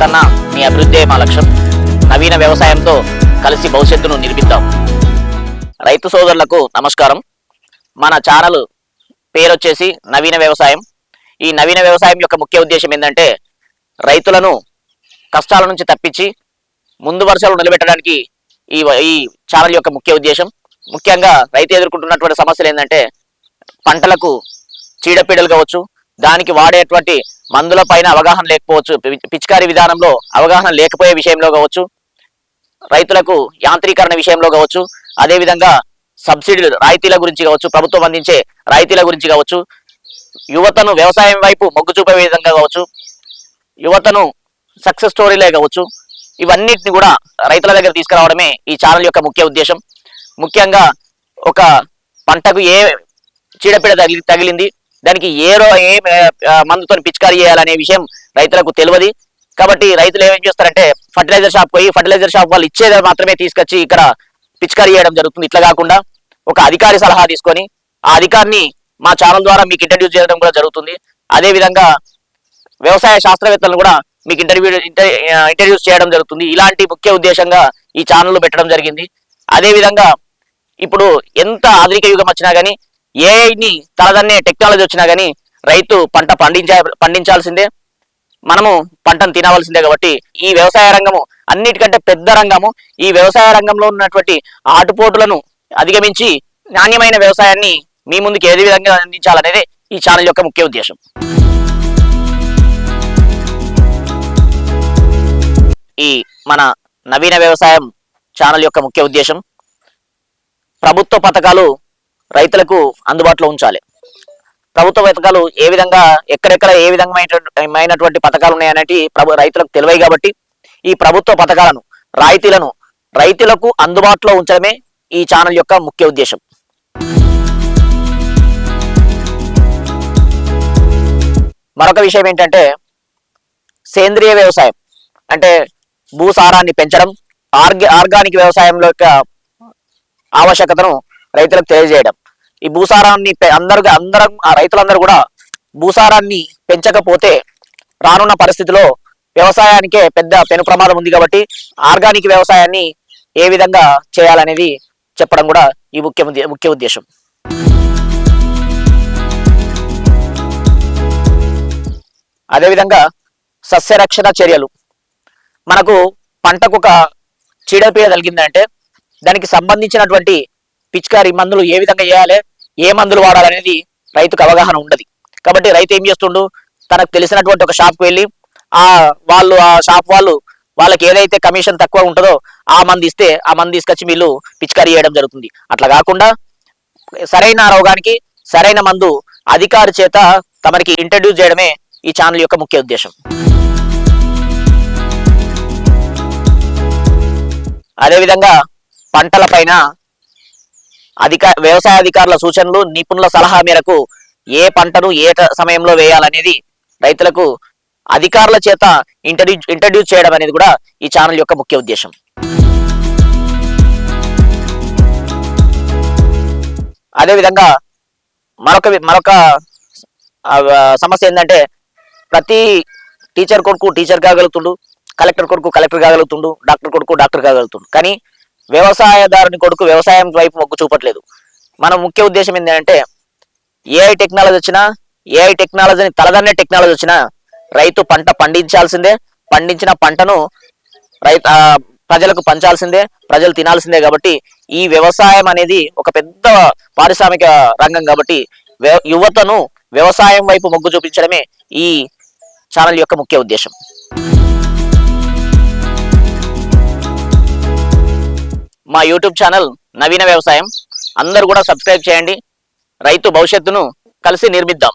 మా లక్ష్యం. నవీన వ్యవసాయంతో కలిసి భవిష్యత్తును నిర్మిద్దాం. రైతు సోదరులకు నమస్కారం. మన ఛానల్ పేరు వచ్చేసి నవీన వ్యవసాయం. ఈ నవీన వ్యవసాయం యొక్క ముఖ్య ఉద్దేశం ఏంటంటే రైతులను కష్టాల నుంచి తప్పించి ముందు వరుసలు నిలబెట్టడానికి ఈ ఈ ఛానల్ యొక్క ముఖ్య ఉద్దేశం. ముఖ్యంగా రైతు ఎదుర్కొంటున్నటువంటి సమస్యలు ఏంటంటే పంటలకు చీడపీడలు కావచ్చు దానికి వాడేటువంటి మందుల పైన అవగాహన లేకపోవచ్చు. పి- పిచికారీ విధానంలో అవగాహన లేకపోయే విషయంలో కావచ్చు. రైతులకు యాంత్రీకరణ విషయంలో కావచ్చు. అదేవిధంగా సబ్సిడీలు రాయితీల గురించి కావచ్చు ప్రభుత్వం అందించే రాయితీల గురించి కావచ్చు. యువతను వ్యవసాయం వైపు మొగ్గు చూపే విధంగా కావచ్చు. యువతను సక్సెస్ స్టోరీలే కావచ్చు. ఇవన్నిటిని కూడా రైతుల దగ్గర తీసుకురావడమే ఈ ఛానల్ యొక్క ముఖ్య ఉద్దేశం. ముఖ్యంగా ఒక పంటకు ఏ చీడపీడ తగిలి తగిలింది దానికి ఏ రో ఏ మందుతో పిచికారీ చేయాలనే విషయం రైతులకు తెలియదు. కాబట్టి రైతులు ఏమేం చేస్తారంటే ఫర్టిలైజర్ షాప్ పోయి ఫర్టిలైజర్ షాప్ వాళ్ళు ఇచ్చేది మాత్రమే తీసుకొచ్చి ఇక్కడ పిచికారీ చేయడం జరుగుతుంది. ఇట్లా కాకుండా ఒక అధికారి సలహా తీసుకొని ఆ అధికారిని మా ఛానల్ ద్వారా మీకు ఇంట్రడ్యూస్ చేయడం కూడా జరుగుతుంది. అదేవిధంగా వ్యవసాయ శాస్త్రవేత్తలను కూడా మీకు ఇంటర్వ్యూ ఇంట్రడ్యూస్ చేయడం జరుగుతుంది. ఇలాంటి ముఖ్య ఉద్దేశంగా ఈ ఛానల్ పెట్టడం జరిగింది. అదేవిధంగా ఇప్పుడు ఎంత ఆధునిక యుగం వచ్చినా కానీ ఏఐని తలదన్నే టెక్నాలజీ వచ్చినా కానీ రైతు పంట పండించ పండించాల్సిందే. మనము పంటను తినవలసిందే కాబట్టి ఈ వ్యవసాయ రంగము అన్నిటికంటే పెద్ద రంగము. ఈ వ్యవసాయ రంగంలో ఉన్నటువంటి ఆటుపోటులను అధిగమించి నాణ్యమైన వ్యవసాయాన్ని మీ ముందుకు ఏది విధంగా అందించాలనేదే ఈ ఛానల్ యొక్క ముఖ్య ఉద్దేశం. ఈ మన నవీన వ్యవసాయం ఛానల్ యొక్క ముఖ్య ఉద్దేశం. ప్రభుత్వ పథకాలు రైతులకు అందుబాటులో ఉంచాలి. ప్రభుత్వ పథకాలు ఏ విధంగా ఎక్కడెక్కడ ఏ విధమైనటువంటి పథకాలు ఉన్నాయనేటి ప్రభు రైతులకు తెలివై కాబట్టి ఈ ప్రభుత్వ పథకాలను రాయితీలను రైతులకు అందుబాటులో ఉంచడమే ఈ ఛానల్ యొక్క ముఖ్య ఉద్దేశం. మరొక విషయం ఏంటంటే సేంద్రియ వ్యవసాయం అంటే భూసారాన్ని పెంచడం ఆర్గా ఆర్గానిక్ వ్యవసాయంలో యొక్క ఆవశ్యకతను రైతులకు తెలియజేయడం. ఈ భూసారాన్ని అందరు అందరం ఆ రైతులందరూ కూడా భూసారాన్ని పెంచకపోతే రానున్న పరిస్థితిలో వ్యవసాయానికే పెద్ద పెను ప్రమాదం ఉంది కాబట్టి ఆర్గానిక్ వ్యవసాయాన్ని ఏ విధంగా చేయాలనేది చెప్పడం కూడా ఈ ముఖ్య ముఖ్య ఉద్దేశం. అదేవిధంగా సస్యరక్షణ చర్యలు. మనకు పంటకు ఒక చీడపీడ తగిలిందంటే దానికి సంబంధించినటువంటి పిచికారి మందులు ఏ విధంగా చేయాలి ఏ మందులు వాడాలనేది రైతుకు అవగాహన ఉండదు. కాబట్టి రైతు ఏం చేస్తుండు? తనకు తెలిసినటువంటి ఒక షాప్కి వెళ్ళి ఆ వాళ్ళు ఆ షాప్ వాళ్ళు వాళ్ళకి ఏదైతే కమిషన్ తక్కువ ఉంటుందో ఆ మంది ఇస్తే ఆ మంది తీసుకొచ్చి వీళ్ళు పిచికారీ చేయడం జరుగుతుంది. అట్లా కాకుండా సరైన రోగానికి సరైన మందు అధికారి చేత తమరికి ఇంట్రడ్యూస్ చేయడమే ఈ ఛానల్ యొక్క ముఖ్య ఉద్దేశం. అదేవిధంగా పంటల పైన అధిక వ్యవసాయ అధికారుల సూచనలు నిపుణుల సలహా మేరకు ఏ పంటను ఏ సమయంలో వేయాలనేది రైతులకు అధికారుల చేత ఇంట్రడ్యూ ఇంట్రడ్యూస్ చేయడం అనేది కూడా ఈ ఛానల్ యొక్క ముఖ్య ఉద్దేశం. అదేవిధంగా మరొక మరొక సమస్య ఏంటంటే ప్రతి టీచర్ కొడుకు టీచర్ కాగలుగుతుండు కలెక్టర్ కొడుకు కలెక్టర్ కాగలుగుతుండు డాక్టర్ కొడుకు డాక్టర్ కాగలుగుతుండు కానీ వ్యవసాయదారుని కొడుకు వ్యవసాయం వైపు మొగ్గు చూపట్లేదు. మన ముఖ్య ఉద్దేశం ఏంటంటే ఏఐ టెక్నాలజీ వచ్చినా ఏఐ టెక్నాలజీని తలదన్నే టెక్నాలజీ వచ్చినా రైతు పంట పండించాల్సిందే పండించిన పంటను రైతు ప్రజలకు పంచాల్సిందే ప్రజలు తినాల్సిందే కాబట్టి ఈ వ్యవసాయం అనేది ఒక పెద్ద పారిశ్రామిక రంగం కాబట్టి వ్య- యువతను వ్యవసాయం వైపు మొగ్గు చూపించడమే ఈ ఛానల్ యొక్క ముఖ్య ఉద్దేశం. మా యూట్యూబ్ ఛానల్ నవీన వ్యవసాయం. అందరూ కూడా సబ్స్క్రైబ్ చేయండి. రైతు భవిష్యత్తును కలిసి నిర్మిద్దాం.